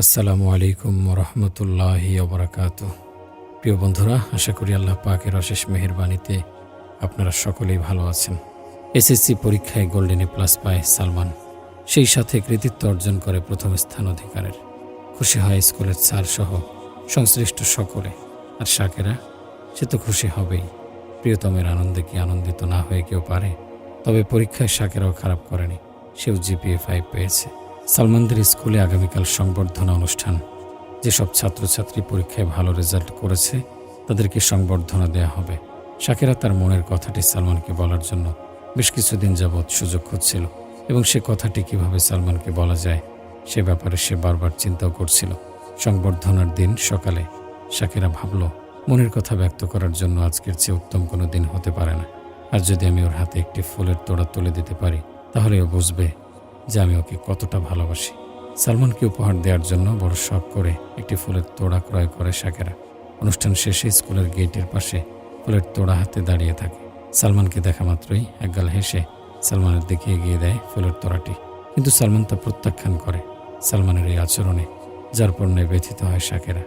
আসসালামু আলাইকুম রহমতুল্লাহ ওবরাকাত। প্রিয় বন্ধুরা, আশা করি আল্লাহ পাকের অশেষ মেহেরবানিতে আপনারা সকলেই ভালো আছেন। এসএসসি পরীক্ষায় গোল্ডেনে প্লাস পায় সালমান। সেই সাথে কৃতিত্ব অর্জন করে প্রথম স্থান অধিকারের। খুশি হয় স্কুলের স্যার সহ সংশ্লিষ্ট সকলে। আর শাকেরা, সে তো খুশি হবেই। প্রিয়তমের আনন্দে কি আনন্দিত না হয়ে কেউ পারে? তবে পরীক্ষায় শাকেরাও খারাপ করেনি। সেও জিপিএ ফাইভ পেয়েছে। সালমানদের স্কুলে আগামীকাল সংবর্ধনা অনুষ্ঠান। যেসব ছাত্রছাত্রী পরীক্ষায় ভালো রেজাল্ট করেছে, তাদেরকে সংবর্ধনা দেওয়া হবে। শাকেরা তার মনের কথাটি সালমানকে বলার জন্য বেশ কিছুদিন যাবৎ সুযোগ খুঁজছিল এবং সে কথাটি কীভাবে সালমানকে বলা যায়, সে ব্যাপারে সে বারবার চিন্তাও করছিল। সংবর্ধনার দিন সকালে শাকেরা ভাবল, মনের কথা ব্যক্ত করার জন্য আজকের চেয়ে উত্তম কোনো দিন হতে পারে না। আর যদি আমি ওর হাতে একটি ফুলের তোড়া তুলে দিতে পারি, তাহলে ও বুঝবে যে আমি ওকে কতটা ভালোবাসি। সালমানকে উপহার দেওয়ার জন্য বড় শখ করে একটি ফুলের তোড়া ক্রয় করে শাকেরা। অনুষ্ঠান শেষে স্কুলের গেটের পাশে ফুলের তোড়া হাতে দাঁড়িয়ে থাকে। সালমানকে দেখা মাত্রই একগাল হেসে সালমানের দিকে এগিয়ে দেয় ফুলের তোড়াটি। কিন্তু সালমান তা প্রত্যাখ্যান করে সালমানের এই আচরণে, যার পণ্যে ব্যথিত হয় শাকেরা।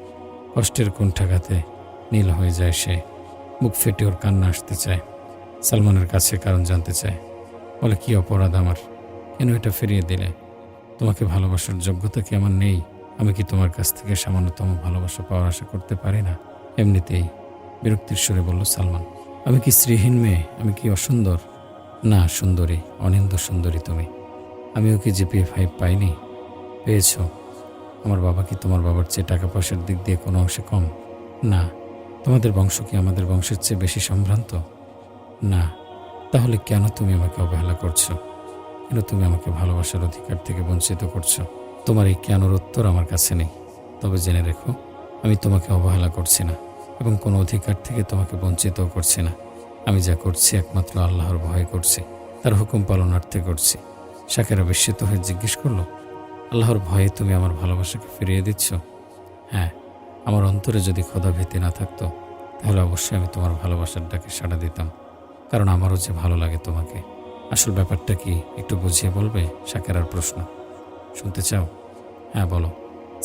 কষ্টের কুণ্ঠাঘাতে নীল হয়ে যায় সে। মুখ ফেটে ওর কান্না আসতে চায়। সালমানের কাছে কারণ জানতে চায়, বলে, কি অপরাধ আমার? কেন এটা ফিরিয়ে দিলে? তোমাকে ভালোবাসার যোগ্যতা কি আমার নেই? আমি কি তোমার কাছ থেকে সামান্যতম ভালোবাসা পাওয়ার আশা করতে পারি না? এমনিতেই বিরক্তির সুরে বলল সালমান, আমি কি শ্রীহীন মেয়ে? আমি কি অসুন্দর? না, সুন্দরী, অনিন্দ সুন্দরী তুমি। আমিও কি জিপিএ ফাইভ পাইনি? পেয়েছ। আমার বাবা কি তোমার বাবার চেয়ে টাকা পয়সার দিক দিয়ে কোনো অংশে কম? না। তোমাদের বংশ কি আমাদের বংশের চেয়ে বেশি সম্ভ্রান্ত? না। তাহলে কেন তুমি আমাকে অবহেলা করছ? কেন তুমি আমাকে ভালোবাসার অধিকার থেকে বঞ্চিত করছ। তোমার এই কেনর উত্তর আমার কাছে নেই। তবে জেনে রেখো, আমি তোমাকে অবহেলা করছি না এবং কোনো অধিকার থেকে তোমাকে বঞ্চিতও করছি না। আমি যা করছি একমাত্র আল্লাহর ভয় করছি, তার হুকুম পালনার্থে করছি। শাকেরা বিস্মিত হয়ে জিজ্ঞেস করল, আল্লাহর ভয়ে তুমি আমার ভালোবাসাকে ফিরিয়ে দিচ্ছ? হ্যাঁ আমার অন্তরে যদি খোদা ভীতি না থাকতো, তাহলে অবশ্যই আমি তোমার ভালোবাসার ডাকে সাড়া দিতাম, কারণ আমারও যে ভালো লাগে তোমাকে। আসল ব্যাপারটা কি একটু বুঝিয়ে বলবে শাকেরার প্রশ্ন? শুনতে চাও? হ্যাঁ বলো।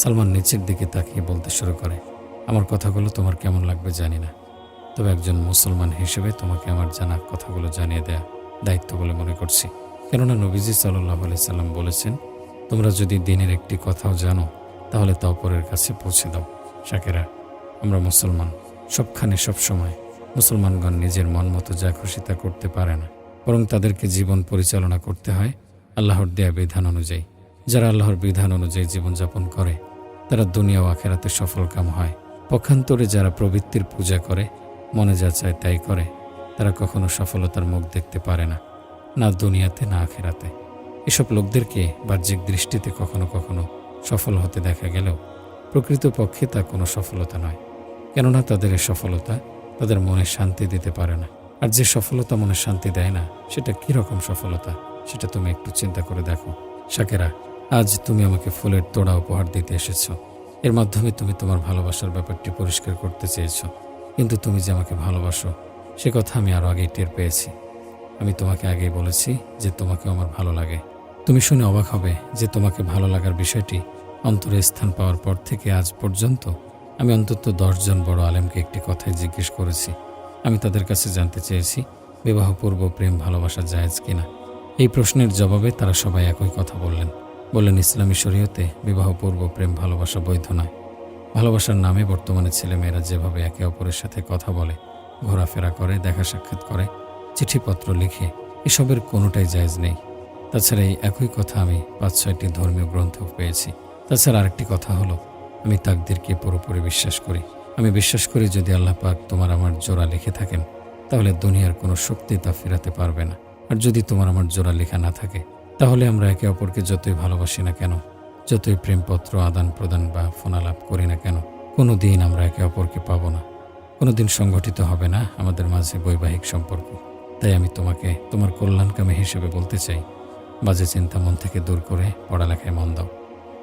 সালমান নিচের দিকে তাকিয়ে বলতে শুরু করে, আমার কথাগুলো তোমার কেমন লাগবে জানি না। তবে একজন মুসলমান হিসেবে তোমাকে আমার জানা কথাগুলো জানিয়ে দেয়া দায়িত্ব বলে মনে করছি। কেননা নবীজি সাল্লাহ আলি সাল্লাম বলেছেন, তোমরা যদি দিনের একটি কথাও জানো, তাহলে তা অপরের কাছে পৌঁছে দাও শাকেরা আমরা মুসলমান, সবখানে সবসময়। মুসলমানগণ নিজের মন মতো যা খুশি তা করতে পারে না। বরং তাদেরকে জীবন পরিচালনা করতে হয় আল্লাহর দেয়া বিধান অনুযায়ী। যারা আল্লাহর বিধান অনুযায়ী জীবনযাপন করে, তারা দুনিয়া ও আখেরাতে সফল কাম হয়। পক্ষান্তরে যারা প্রবৃত্তির পূজা করে, মনে যা চায় তাই করে। তারা কখনো সফলতার মুখ দেখতে পারে না না দুনিয়াতে, না আখেরাতে। এসব লোকদেরকে বাহ্যিক দৃষ্টিতে কখনো কখনো সফল হতে দেখা গেলেও প্রকৃতপক্ষে তা কোনো সফলতা নয়। কেননা তাদের সফলতা তাদের মনে শান্তি দিতে পারে না। আর যে সফলতা মনে শান্তি দেয় না, সেটা কী রকম সফলতা? সেটা তুমি একটু চিন্তা করে দেখো। শাকেরা, আজ তুমি আমাকে ফুলের তোড়া উপহার দিতে এসেছ। এর মাধ্যমে তুমি তোমার ভালোবাসার ব্যাপারটি পরিষ্কার করতে চেয়েছ। কিন্তু তুমি যে আমাকে ভালোবাসো, সে কথা আমি আরও আগেই টের পেয়েছি। আমি তোমাকে আগেই বলেছি যে তোমাকে আমার ভালো লাগে। তুমি শুনে অবাক হবে যে তোমাকে ভালো লাগার বিষয়টি অন্তরে স্থান পাওয়ার পর থেকে আজ পর্যন্ত আমি অন্তত দশজন বড় আলেমকে একটি কথাই জিজ্ঞেস করেছি। আমি তাদের কাছে জানতে চেয়েছি, বিবাহপূর্ব প্রেম ভালোবাসা জায়েজ কিনা। এই প্রশ্নের জবাবে তারা সবাই একই কথা বললেন। বললেন, ইসলামী শরীয়তে বিবাহপূর্ব প্রেম ভালোবাসা বৈধ নয়। ভালোবাসার নামে বর্তমানে ছেলেমেয়েরা যেভাবে একে অপরের সাথে কথা বলে, ঘোরাফেরা করে, দেখা সাক্ষাৎ করে, চিঠিপত্র লিখে, এসবের কোনোটাই জায়জ নেই। তাছাড়া এই একই কথা আমি পাঁচ, ছয়টি ধর্মীয় গ্রন্থ পেয়েছি। তাছাড়া আরেকটি কথা হলো, আমি তাকদেরকে পুরোপুরি বিশ্বাস করি। আমি বিশ্বাস করি যদি আল্লাহ পাক তোমার আমার জোড়া লিখে থাকেন, তাহলে দুনিয়ার কোনো শক্তি তা ফেরাতে পারবে না। আর যদি তোমার আমার জোড়া লেখা না থাকে, তাহলে আমরা একে অপরকে যতই ভালোবাসি না কেন, যতই প্রেমপত্র আদান প্রদান বা ফোনালাপ করি না কেন কোনো দিন আমরা একে অপরকে পাবো না। কোনো দিন সংগঠিত হবে না আমাদের মাঝে বৈবাহিক সম্পর্ক। তাই আমি তোমাকে তোমার কল্যাণকামী হিসেবে বলতে চাই, বাজে চিন্তা মন থেকে দূর করে পড়ালেখায় মন দাও,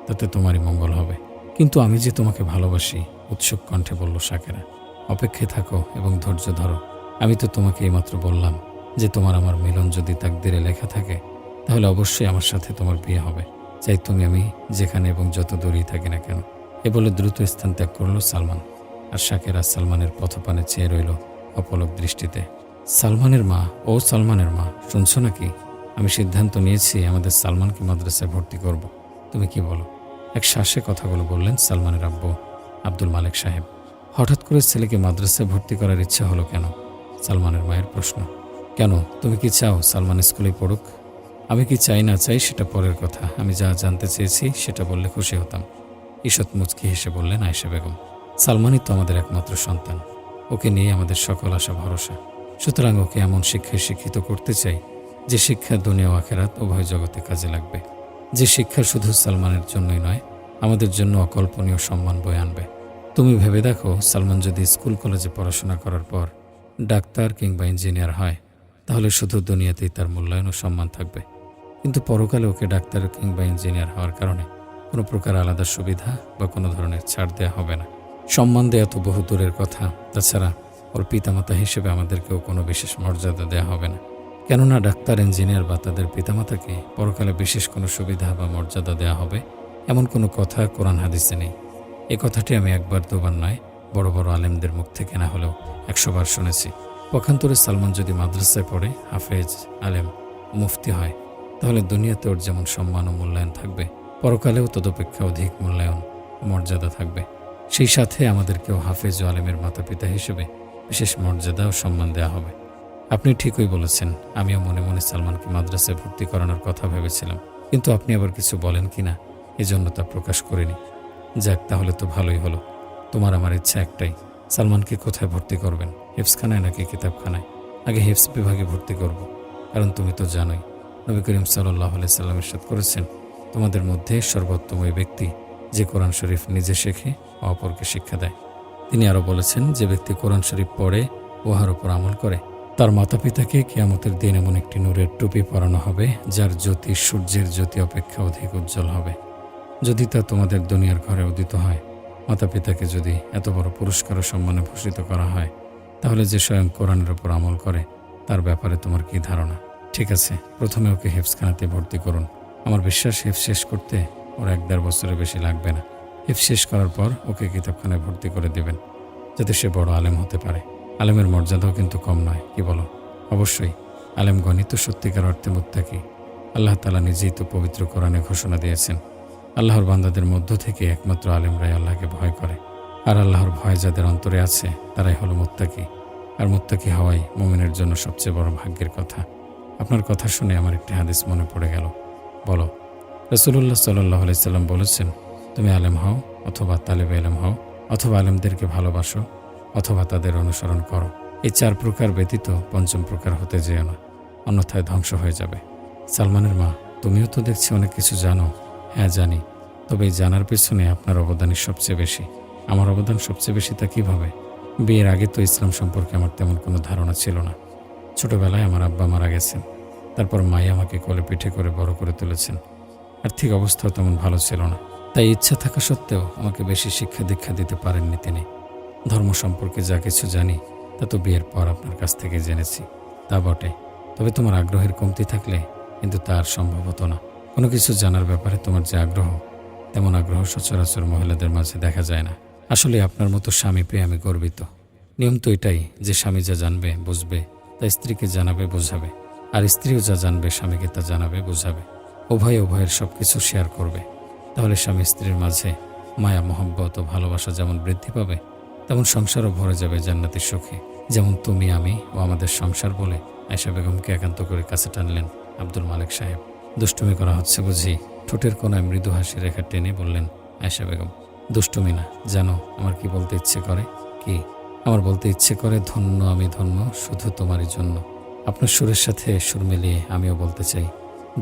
তাতে তোমারই মঙ্গল হবে। কিন্তু আমি যে তোমাকে ভালোবাসি, উৎসুক কণ্ঠে বলল শাকেরা অপেক্ষে থাকো এবং ধৈর্য ধরো। আমি তো তোমাকে এইমাত্র বললাম যে তোমার আমার মিলন যদি তাকদিরে লেখা থাকে, তাহলে অবশ্যই আমার সাথে তোমার বিয়ে হবে। চাই তুমি আমি যেখানে এবং যত দূরেই থাকি না কেন। এ বলে দ্রুত স্থান ত্যাগ করল সালমান। আর শাকেরা সালমানের পথপানে চেয়ে রইল অপলক দৃষ্টিতে। সালমানের মা, ও সালমানের মা, শুনছো নাকি? আমি সিদ্ধান্ত নিয়েছি আমাদের সালমানকে মাদ্রাসায় ভর্তি করব। তুমি কি বলো? এক শ্বাসে কথাগুলো বললেন সালমানের আব্বু আব্দুল মালিক সাহেব। হঠাৎ করে ছেলেকে মাদ্রাসায় ভর্তি করার ইচ্ছা হলো কেন? সালমানের মায়ের প্রশ্ন। কেন? তুমি কি চাও সালমান স্কুলে পড়ুক? আমি কি চাই না চাই সেটা পরের কথা। আমি যা জানতে চেয়েছি সেটা বললে খুশি হতাম। ঈষৎ মুচকি হেসে বললেন আয়েশা বেগম, সালমানই তো আমাদের একমাত্র সন্তান। ওকে নিয়ে আমাদের সকল আশা ভরসা। সুতরাং ওকে এমন শিক্ষায় শিক্ষিত করতে চাই যে শিক্ষা দুনিয়া আখেরাত উভয় জগতে কাজে লাগবে। যে শিক্ষা শুধু সালমানের জন্যই নয়, আমাদের জন্য অকল্পনীয় সম্মান বয়ে আনবে। তুমি ভেবে দেখো, সালমান যদি স্কুল কলেজে পড়াশোনা করার পর ডাক্তার কিংবা ইঞ্জিনিয়ার হয়, তাহলে শুধু দুনিয়াতেই তার মূল্যায়ন ও সম্মান থাকবে। কিন্তু পরকালে ওকে ডাক্তার কিংবা ইঞ্জিনিয়ার হওয়ার কারণে কোনো প্রকার আলাদা সুবিধা বা কোনো ধরনের ছাড় দেওয়া হবে না। সম্মান দেয়া তো বহু দূরের কথা, তাছাড়া ওর পিতামাতা হিসেবে আমাদেরকেও কোনো বিশেষ মর্যাদা দেওয়া হবে না। কেননা ডাক্তার, ইঞ্জিনিয়ার বা তাদের পিতামাতাকে পরকালে বিশেষ কোনো সুবিধা বা মর্যাদা দেওয়া হবে এমন কোনো কথা কোরআন হাদিসে নেই। এ কথাটি আমি একবার দুবার নয়, বড় বড় আলেমদের মুখ থেকে না হলেও একশোবার শুনেছি। পক্ষান্তরে সালমান যদি মাদ্রাসায় পড়ে, হাফেজ, আলেম, মুফতি হয়, তাহলে দুনিয়াতে ওর যেমন সম্মান ও মূল্যায়ন থাকবে, পরকালেও তদপেক্ষা অধিক মূল্যায়ন মর্যাদা থাকবে। সেই সাথে আমাদেরকেও হাফেজ ও আলেমের মাতাপিতা হিসেবে বিশেষ মর্যাদা ও সম্মান দেওয়া হবে। আপনি ঠিকই বলেছেন। আমিও মনে মনে সালমানকে মাদ্রাসায় ভর্তি করানোর কথা ভেবেছিলাম। কিন্তু আপনি আবার কিছু বলেন কি না, এজন্য তা প্রকাশ করিনি। যাক, তাহলে তো ভালোই হলো। তোমার আমার ইচ্ছা একটাই, সালমানকে কোথায় ভর্তি করবেন? হেফসখানায় নাকি কিতাবখানায়? আগে হেফস বিভাগে ভর্তি করব। কারণ তুমি তো জানোই, নবী করিম সাল্লাহ সাল্লাম ইরশাদ করেছেন, তোমাদের মধ্যে সর্বোত্তম ওই ব্যক্তি যে কোরআন শরীফ নিজে শেখে, অপরকে শিক্ষা দেয়। তিনি আরও বলেছেন, যে ব্যক্তি কোরআন শরীফ পড়ে, উহার উপর আমল করে তার মাতা পিতাকে কেয়ামতের দিন এমন একটি নূরের টুপি পরানো হবে, যার জ্যোতি সূর্যের জ্যোতি অপেক্ষা অধিক উজ্জ্বল হবে। যদি তা তোমাদের দুনিয়ার ঘরে উদিত হয় মাতা পিতাকে যদি এত বড় পুরস্কার ও সম্মানে ভূষিত করা হয়, তাহলে যে স্বয়ং কোরআনের উপর আমল করে, তার ব্যাপারে তোমার কি ধারণা? ঠিক আছে, প্রথমে ওকে হেফসখানাতে ভর্তি করুন। আমার বিশ্বাস, হেফ শেষ করতে ওর এক দেড় বছরের বেশি লাগবে না। হেফ শেষ করার পর ওকে কিতাবখানায় ভর্তি করে দেবেন, যাতে সে বড় আলেম হতে পারে। আলেমের মর্যাদাও কিন্তু কম নয়, কি বলো? অবশ্যই, আলেম গণিত সত্যিকার অর্থে মুত্তাকি। আল্লাহ তালা নিজেই তো পবিত্র কোরআনে ঘোষণা দিয়েছেন, আল্লাহর বান্দাদের মধ্য থেকে একমাত্র আলেমরাই আল্লাহকে ভয় করে। আর আল্লাহর ভয় যাদের অন্তরে আছে, তারাই হলো মুত্তাকি। আর মুত্তাকি হওয়াই মোমিনের জন্য সবচেয়ে বড় ভাগ্যের কথা। আপনার কথা শুনে আমার একটি হাদিস মনে পড়ে গেল। বলো রসুল্লাহ সাল্লাহ সাল্লাম বলেছেন, তুমি আলেম হও অথবা তালেব আলেম হও, অথবা আলেমদেরকে ভালোবাসো অথবা তাদের অনুসরণ করো। এই চার প্রকার ব্যতীত পঞ্চম প্রকার হতে যেও না, অন্যথায় ধ্বংস হয়ে যাবে। সালমানের মা, তুমিও তো দেখছি অনেক কিছু জানো। হ্যাঁ জানি। তবে এই জানার পেছনে আপনার অবদানই সবচেয়ে বেশি। আমার অবদান সবচেয়ে বেশি তা কীভাবে? বিয়ের আগে তো ইসলাম সম্পর্কে আমার তেমন কোনো ধারণা ছিল না। ছোটবেলায় আমার আব্বা মারা গেছেন। তারপর মাই আমাকে কোলে পিঠে করে বড় করে তুলেছেন। আর্থিক অবস্থাও তেমন ভালো ছিল না। তাই ইচ্ছা থাকা সত্ত্বেও আমাকে বেশি শিক্ষা দীক্ষা দিতে পারেননি তিনি। ধর্ম সম্পর্কে যা কিছু জানি, তা তো বিয়ের পর আপনার কাছ থেকে জেনেছি। তা বটে। তবে তোমার আগ্রহের কমতি থাকলে কিন্তু তা আর সম্ভব হতো না। কোনো কিছু জানার ব্যাপারে তোমার যে আগ্রহ, তেমন আগ্রহ সচরাচর মহিলাদের মাঝে দেখা যায় না। আসলে আপনার মতো স্বামী পেয়ে আমি গর্বিত। নিয়ম তো এটাই, যে স্বামী যা জানবে, বুঝবে, তা স্ত্রীকে জানাবে, বোঝাবে। আর স্ত্রীও যা জানবে, স্বামীকে তা জানাবে, বোঝাবে। উভয়ে উভয়ের সব কিছু শেয়ার করবে। তাহলে স্বামী স্ত্রীর মাঝে মায়া, মহব্বত ও ভালোবাসা যেমন বৃদ্ধি পাবে তেমন সংসারও ভরে যাবে জান্নাতের সুখে। যেমন তুমি, আমি ও আমাদের সংসার বলে আয়সা বেগমকে একান্ত করে কাছে টানলেন আব্দুল মালিক সাহেব। দুষ্টুমি করা হচ্ছে বুঝি? ঠোঁটের কোনায় মৃদু হাসি রেখা টেনে বললেন আয়সা বেগম, দুষ্টুমি না, জানো, আমার কি বলতে ইচ্ছে করে? কি? আমার বলতে ইচ্ছে করে ধন্য আমি ধন্য, শুধু তোমারই জন্য। আপনার সুরের সাথে সুর মিলিয়ে আমিও বলতে চাই,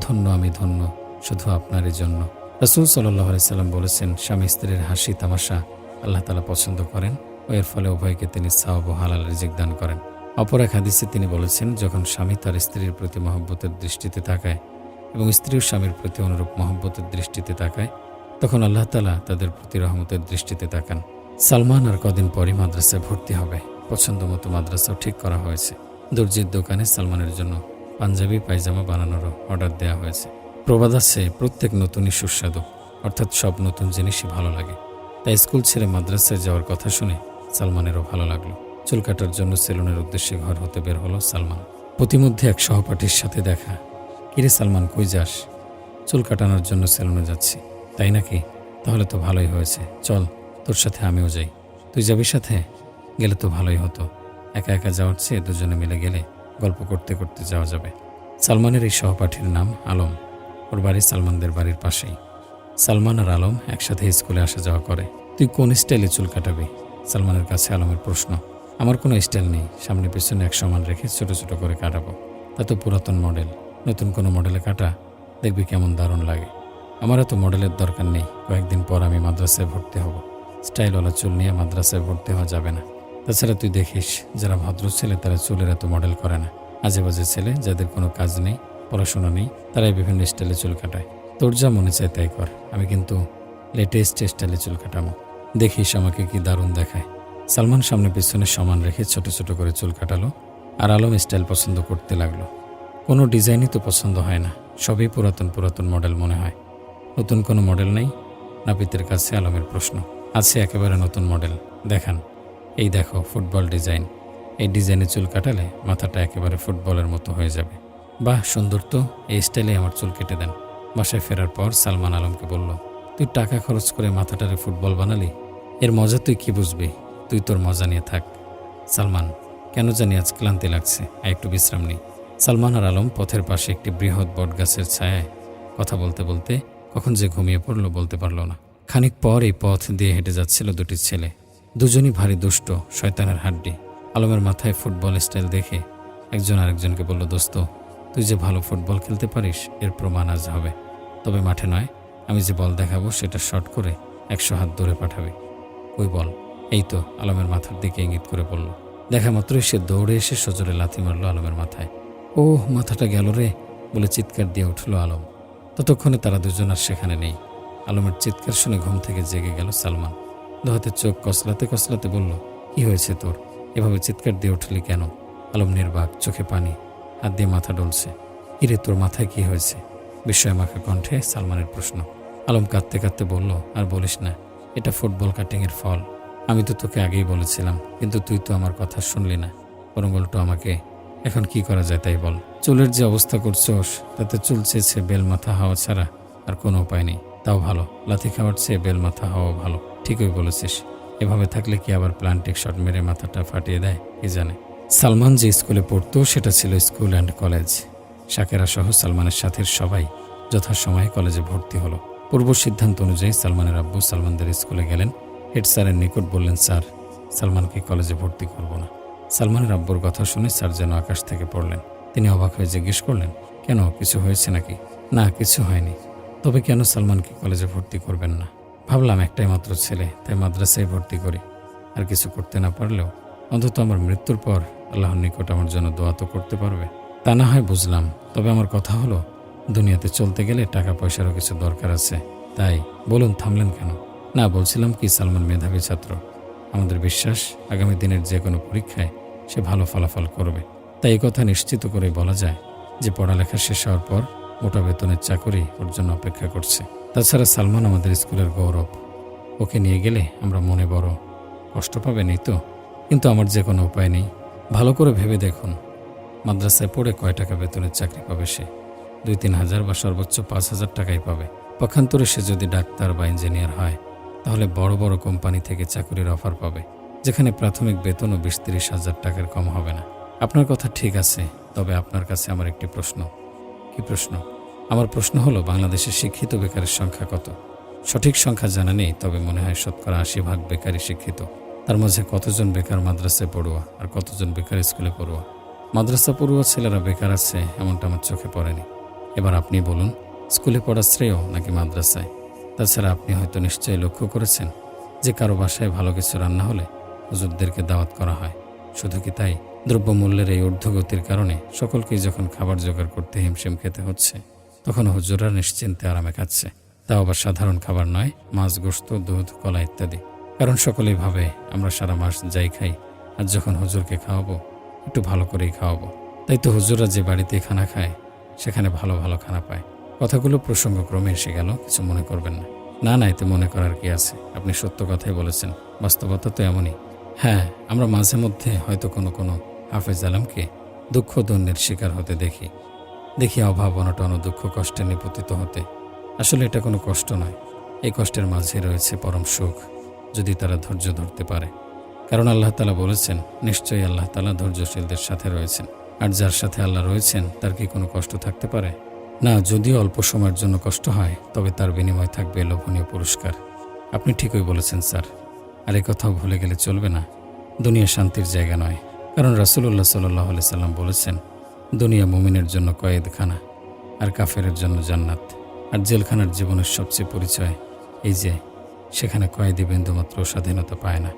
ধন্য আমি ধন্য, শুধু আপনারই জন্য। রসুল সাল্লাহ সাল্লাম বলেছেন, স্বামী স্ত্রীর হাসি, তামাশা আল্লাহ তালা পছন্দ করেন। এর ফলে উভয়কে তিনি সাহব হালাল রিজিক দান করেন। অপর এক হাদিসে তিনি বলেছেন, যখন স্বামী তার স্ত্রীর প্রতি মহব্বতের দৃষ্টিতে তাকায় এবং স্ত্রীও স্বামীর প্রতি অনুরূপ মহব্বতের দৃষ্টিতে তাকায়, তখন আল্লাহ তালা তাদের প্রতি রহমতের দৃষ্টিতে তাকান। সালমান আর কদিন পরই মাদ্রাসায় ভর্তি হবে। পছন্দ মতো মাদ্রাসাও ঠিক করা হয়েছে। দর্জির দোকানে সালমানের জন্য পাঞ্জাবি, পায়জামা বানানোরও অর্ডার দেওয়া হয়েছে। প্রবাদ আছে, প্রত্যেক নতুনই সুস্বাদু, অর্থাৎ সব নতুন জিনিসই ভালো লাগে। তাই স্কুল ছেড়ে মাদ্রাসায় যাওয়ার কথা শুনে সালমানেরও ভালো লাগল। চুল কাটার জন্য সেলুনের উদ্দেশ্যে ঘর হতে বের হলো সালমান। প্রতিমধ্যে এক সহপাঠীর সাথে দেখা। কিরে সালমান, কই যাস? চুল কাটানোর জন্য সেলুনে যাচ্ছি। তাই নাকি? তাহলে তো ভালোই হয়েছে। চল, তোর সাথে আমিও যাই। তুই যাবি সাথে? গেলে তো ভালোই হতো। একা একা যাওয়ার চেয়ে দুজনে মিলে গেলে গল্প করতে করতে যাওয়া যাবে। সালমানের এই সহপাঠীর নাম আলম। ওর বাড়ি সালমানদের বাড়ির পাশেই। সালমান আর আলম একসাথে স্কুলে আসা যাওয়া করে। তুই কোন স্টাইলে চুল কাটাবি? সালমানের কাছে আলমের প্রশ্ন, আমার কোনো স্টাইল নেই, সামনে পিছনে এক সমান রেখে ছোট ছোট করে কাটাবো। তা তো পুরাতন মডেল, নতুন কোনো মডেলে কাটা, দেখবি কেমন দারুণ লাগে। আমার এত মডেলের দরকার নেই, কয়েকদিন পর আমি মাদ্রাসায় ভর্তি হব। স্টাইলওয়ালা চুল নিয়ে মাদ্রাসায় ভর্তি হওয়া যাবে না। তাছাড়া তুই দেখিস, যারা ভদ্র ছেলে তারা চুলের এত মডেল করে না। আজে বাজে ছেলে, যাদের কোনো কাজ নেই, পড়াশোনা নেই, তারাই বিভিন্ন স্টাইলে চুল কাটায়। তোর যা মনে চায় তাই কর, আমি কিন্তু লেটেস্ট স্টাইলে চুল কাটাবো। দেখিস আমাকে কি দারুণ দেখায়। সালমান সামনে পিছনে সমান রেখে ছোট ছোট করে চুল কাটালো আর আলম স্টাইল পছন্দ করতে লাগল। কোনো ডিজাইনই তো পছন্দ হয় না, সবই পুরাতন পুরাতন মডেল মনে হয়। নতুন কোনো মডেল নেই? নাপিতের কাছে আলমের প্রশ্ন। আছে একেবারে নতুন মডেল, দেখান। এই দেখো, ফুটবল ডিজাইন। এই ডিজাইনে চুল কাটালে মাথাটা একেবারে ফুটবলের মতো হয়ে যাবে। বাহ, সুন্দর তো, এই স্টাইলে আমার চুল কেটে দেন। বাসায় ফেরার পর সালমান আলমকে বলল, তুই টাকা খরচ করে মাথাটারে ফুটবল বানালি? এর মজা তুই কি বুঝবি? তুই তোর মজা নিয়ে থাক। সালমান, কেন জানি আজ ক্লান্তি লাগছে। আর একটু বিশ্রাম নেই সালমান আর আলম পথের পাশে একটি বৃহৎ বটগাছের ছায়ায় কথা বলতে বলতে কখন যে ঘুমিয়ে পড়ল বলতে পারল না। খানিক পর এই পথ দিয়ে হেঁটে যাচ্ছিল দুটি ছেলে। দুজনই ভারী দুষ্ট, শয়তানের হাড্ডি। আলমের মাথায় ফুটবল স্টাইল দেখে একজন আরেকজনকে বলল, দোস্ত, তুই যে ভালো ফুটবল খেলতে পারিস, এর প্রমাণ আজ হবে। তবে মাঠে নয়, আমি যে বল দেখাবো সেটা শর্ট করে একশো হাত দূরে পাঠাবে। ওই বল, এই তো আলমের মাথার দিকে ইঙ্গিত করে বলল। দেখা মাত্রই সে দৌড়ে এসে সজোরে লাথি মারল আলমের মাথায়। ও মাথাটা গেল রে, বলে চিৎকার দিয়ে উঠল আলম। ততক্ষণে তারা দুজন আর সেখানে নেই। আলমের চিৎকার শুনে ঘুম থেকে জেগে গেল সালমান। দহাতে চোখ কসলাতে কসলাতে বলল, কি হয়েছে তোর? এভাবে চিৎকার দিয়ে উঠলি কেন? আলম নির্বাক, চোখে পানি, হাত দিয়ে মাথা ডলছে। কিরে তোর মাথায় কি হয়েছে? বিস্ময় মাখা কণ্ঠে সালমানের প্রশ্ন। আলম কাঁদতে কাঁদতে বলল, আর বলিস না এটা ফুটবল কাটিংয়ের ফল। আমি তো তোকে আগেই বলেছিলাম, কিন্তু তুই তো আমার কথা শুনলি না। বরং উল্টো আমাকে, এখন কি করা যায় তাই বল। চুলের যে অবস্থা করছোস, তাতে চুল চেয়েছে বেল মাথা হওয়া ছাড়া আর কোনো উপায় নেই। তাও ভালো, লাথি খাওয়ার চেয়ে বেল মাথা হওয়া ভালো। ঠিকই বলেছিস। এভাবে থাকলে কি আবার প্লান্টিক শট মেরে মাথাটা ফাটিয়ে দেয়, কি জানে? সালমান যে স্কুলে পড়তো, সেটা ছিল স্কুল অ্যান্ড কলেজ। সাকেরা সহ সালমানের সাথের সবাই যথাসময়ে কলেজে ভর্তি হলো। পূর্ব সিদ্ধান্ত অনুযায়ী সালমানের আব্বু সালমানদের স্কুলে গেলেন। হেড স্যারের নিকট বললেন, স্যার, সালমানকে কলেজে ভর্তি করব না। সালমানের আব্বুর কথা শুনে স্যার যেন আকাশ থেকে পড়লেন। তিনি অবাক হয়ে জিজ্ঞেস করলেন, কেন, কিছু হয়েছে নাকি? না, কিছু হয়নি। তবে কেন সালমানকে কলেজে ভর্তি করবেন না? ভাবলাম একটাই মাত্র ছেলে, তাই মাদ্রাসায় ভর্তি করি। আর কিছু করতে না পারলেও অন্তত আমার মৃত্যুর পর আল্লাহর নিকট আমার জন্য দোয়া তো করতে পারবে। তা না হয়, বুঝলাম। তবে আমার কথা হলো দুনিয়াতে চলতে গেলে টাকা পয়সারও কিছু দরকার আছে। তাই বলুন, থামলেন কেন? না, বলছিলাম কি, সালমান মেধাবী ছাত্র। আমাদের বিশ্বাস, আগামী দিনের যে কোনো পরীক্ষায় সে ভালো ফলাফল করবে। তাই এই কথা নিশ্চিত করে বলা যায় যে পড়ালেখা শেষ হওয়ার পর মোটা বেতনের চাকরি ওর জন্য অপেক্ষা করছে। তাছাড়া সালমান আমাদের স্কুলের গৌরব। ওকে নিয়ে গেলে আমরা মনে বড় কষ্ট পাবেন, এই তো? কিন্তু আমার যে কোনো উপায় নেই। ভালো করে ভেবে দেখুন। মাদ্রাসায় পড়ে কয় টাকা বেতনের চাকরি পাবে সে? দুই তিন হাজার বা সর্বোচ্চ পাঁচ হাজার টাকাই পাবে। পক্ষান্তরে সে যদি ডাক্তার বা ইঞ্জিনিয়ার হয়, তাহলে বড় বড় কোম্পানি থেকে চাকরির অফার পাবে, যেখানে প্রাথমিক বেতনও বিশ তিরিশ হাজার টাকার কম হবে না। আপনার কথা ঠিক আছে, তবে আপনার কাছে আমার একটি প্রশ্ন। কি প্রশ্ন? আমার প্রশ্ন হলো, বাংলাদেশের শিক্ষিত বেকারের সংখ্যা কত? সঠিক সংখ্যা জানা নেই, তবে মনে হয় শতকরা আশি ভাগ বেকারই শিক্ষিত। তার মাঝে কতজন বেকার মাদ্রাসায় পড়ুয়া আর কতজন বেকার স্কুলে পড়ুয়া? মাদ্রাসা পড়ুয়া ছেলেরা বেকার আছে, এমনটা আমার চোখে পড়েনি। এবার আপনি বলুন, স্কুলে পড়া শ্রেয় নাকি মাদ্রাসায়? তাছাড়া আপনি হয়তো নিশ্চয়ই লক্ষ্য করেছেন যে কারও বাসায় ভালো কিছু রান্না হলে হুজুরদেরকে দাওয়াত করা হয়। শুধু কি তাই? দ্রব্যমূল্যের এই ঊর্ধ্বগতির কারণে সকলকেই যখন খাবার জোগাড় করতে হিমশিম খেতে হচ্ছে, তখন হুজুররা নিশ্চিন্তে আরামে খাচ্ছে। তাও আবার সাধারণ খাবার নয়, মাছ গোস্ত দুধ, কলা ইত্যাদি। কারণ সকলেই ভাবে, আমরা সারা মাস যাই খাই, আর যখন হুজুরকে খাওয়াবো, একটু ভালো করেই খাওয়াবো। তাই তো হুজুররা যে বাড়িতে খানা খায় সেখানে ভালো ভালো খানা পায়। কথাগুলো প্রসঙ্গক্রমে এসে গেল, কিছু মনে করবেন না। না না, এতে মনে করার কি আছে? আপনি সত্য কথাই বলেছেন, বাস্তবতা তো এমনই। হ্যাঁ আমরা মাঝে মধ্যে হয়তো কোনো কোনো হাফেজ আলমকে দুঃখ দৈন্যের শিকার হতে দেখি। দেখি অভাব, অনটন দুঃখ কষ্টে নিপতিত হতে। আসলে এটা কোনো কষ্ট নয়। এই কষ্টের মাঝে রয়েছে পরম সুখ, যদি তারা ধৈর্য ধরতে পারে। কারণ আল্লাহ তালা বলেছেন, নিশ্চয়ই আল্লাহ তালা ধৈর্যশীলদের সাথে রয়েছেন। আর যার সাথে আল্লাহ রয়েছেন, তার কি কোনো কষ্ট থাকতে পারে? না যদিও অল্প সময়ের জন্য কষ্ট হয়, তবে তার বিনিময় থাকবে লোভনীয় পুরস্কার। আপনি ঠিকই বলেছেন, স্যার। আর কথাও ভুলে গেলে চলবে না। দুনিয়া শান্তির জায়গা নয়। কারণ রাসুল্লাহ সাল্লাহ সাল্লাম বলেছেন, দুনিয়া মুমিনের জন্য কয়েদখানা আর কাফেরের জন্য জান্নাত। আর জেলখানার জীবনের সবচেয়ে পরিচয় এই যে, সেখানে কয়েদি বিন্দুমাত্র স্বাধীনতা পায় না।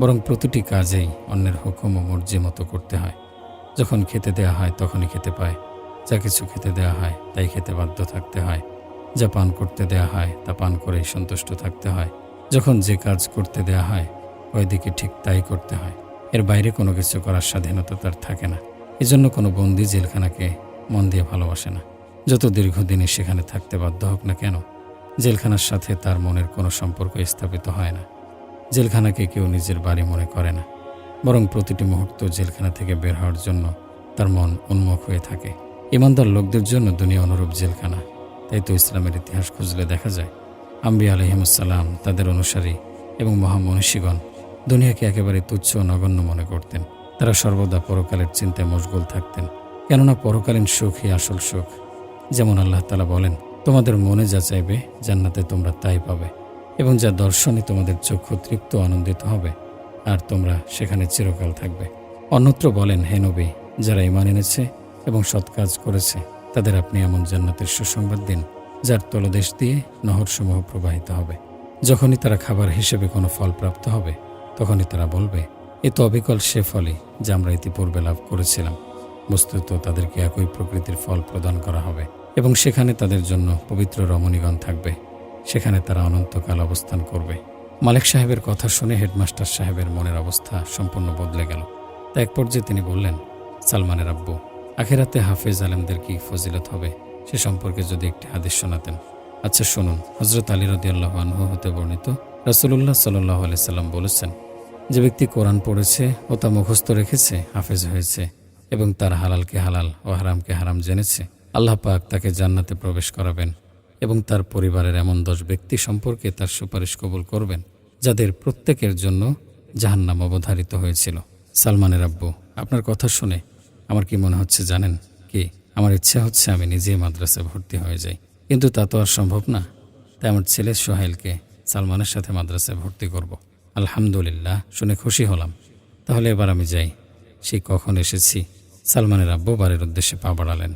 বরং প্রতিটি কাজেই অন্যের হুকুম ও মর্জি মতো করতে হয়। যখন খেতে দেয়া হয় তখনই খেতে পায়। যা কিছু খেতে দেয়া হয় তাই খেতে বাধ্য থাকতে হয়। যা পান করতে দেয়া হয় তা পান করেই সন্তুষ্ট থাকতে হয়। যখন যে কাজ করতে দেয়া হয় ওইদিকে ঠিক তাই করতে হয়। এর বাইরে কোনো কিছু করার স্বাধীনতা তার থাকে না। এজন্য কোনো বন্দি জেলখানাকে মন দিয়ে ভালোবাসে না। যত দীর্ঘদিনে সেখানে থাকতে বাধ্য হোক না কেন, জেলখানার সাথে তার মনের কোনো সম্পর্ক স্থাপিত হয় না। জেলখানাকে কেউ নিজের বাড়ি মনে করে না। বরং প্রতিটি মুহূর্ত জেলখানা থেকে বের হওয়ার জন্য তার মন উন্মুখ হয়ে থাকে। ইমানদার লোকদের জন্য দুনিয়া অনুরূপ জেলখানা। তাই তো ইসলামের ইতিহাস খুঁজলে দেখা যায় আম্বি আলহিমসাল্লাম তাদের অনুসারী এবং মহামনীষীগণ দুনিয়াকে একেবারে তুচ্ছ নগণ্য মনে করতেন। তারা সর্বদা পরকালের চিন্তায় মশগুল থাকতেন। কেননা পরকালীন সুখই আসল সুখ। যেমন আল্লাহ তালা বলেন, তোমাদের মনে যা চাইবে জান্নাতে তোমরা তাই পাবে এবং যা দর্শনে তোমাদের চক্ষু তৃপ্ত আনন্দিত হবে আর তোমরা সেখানে চিরকাল থাকবে। অন্যত্র বলেন, হে নবী, যারা ইমান এনেছে এবং সৎ কাজ করেছে, তাদের আপনি এমন জান্নাতের সুসংবাদ দিন, যার তলদেশ দিয়ে নহরসমূহ প্রবাহিত হবে। যখনই তারা খাবার হিসেবে কোনো ফল প্রাপ্ত হবে, তখনই তারা বলবে, এ তো অবিকল সে ফলই যা আমরা ইতিপূর্বে লাভ করেছিলাম। বস্তুত তাদেরকে একই প্রকৃতির ফল প্রদান করা হবে এবং সেখানে তাদের জন্য পবিত্র রমণীগণ থাকবে। সেখানে তারা অনন্তকাল অবস্থান করবে। মালিক সাহেবের কথা শুনে হেডমাস্টার সাহেবের মনের অবস্থা সম্পূর্ণ বদলে গেল। তা এক পর্যায়ে তিনি বললেন, সালমানের আব্বু, আখেরাতে হাফেজ আলেমদের কি ফজিলত হবে সে সম্পর্কে যদি একটি হাদিস শোনাতেন। আচ্ছা শুনুন হজরত আলী রদিয়াল্লাহ আনহু হতে বর্ণিত রাসুলুল্লাহ সাল্লাহ আলি সাল্লাম বলেছেন, যে ব্যক্তি কোরআন পড়েছে ও তা মুখস্থ রেখেছে, হাফেজ হয়েছে এবং তার হালালকে হালাল ও হারামকে হারাম জেনেছে, আল্লাহ পাক তাকে জান্নাতে প্রবেশ করাবেন। এবং তার পরিবারের এমন দশ ব্যক্তি সম্পর্কে তার সুপারিশ কবুল করবেন, যাদের প্রত্যেকের জন্য জাহান্নাম অবধারিত হয়েছিল। সালমানের আব্বু, আপনার কথা শুনে আমার কি মনে হচ্ছে জানেন? কি? আমার ইচ্ছা হচ্ছে আমি নিজেই মাদ্রাসায় ভর্তি হয়ে যাই। কিন্তু তা তো আর সম্ভব না। তাই আমার ছেলে সোহেলকে সালমানের সাথে মাদ্রাসায় ভর্তি করব। আলহামদুলিল্লাহ, শুনে খুশি হলাম। তাহলে এবার আমি যাই। সে কখন এসেছি। সালমানের আব্বু বাড়ির উদ্দেশ্যে পা বাড়ালেন।